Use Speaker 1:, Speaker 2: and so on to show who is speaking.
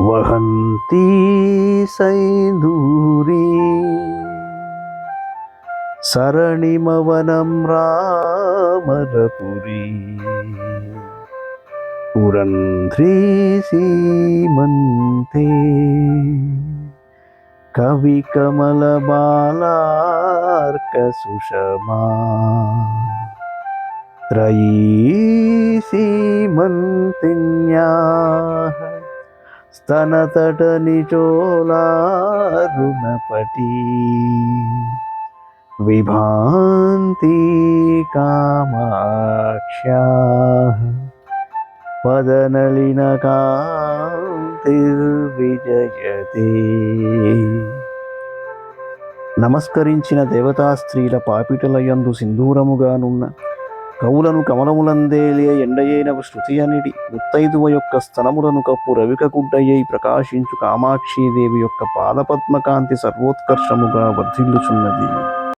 Speaker 1: वहन्ती सैन्दूरी। सरणिमवनं रामरपुरी। पुरन्ध्री सीमन्ते कविकमलबालार्कसुषमा। त्रयी सीमन्तिन्याः సుషమా త్రయీ సీమంతిన్యాః స్తనతట నిచోలారుణపటీ విభాంతి నమస్కరించిన దేవతా స్త్రీల పాపిటలయందు సింధూరముగానున్న కవులను కమలములందేలే ఎండయైన శృతి అనిటి ముత్తైదువ యొక్క స్థలములను కప్పు రవిక గుడ్డయ్యై ప్రకాశించు కామాక్షీదేవి యొక్క పాదపద్మకాంతి సర్వోత్కర్షముగా వర్ధిల్లుచున్నది.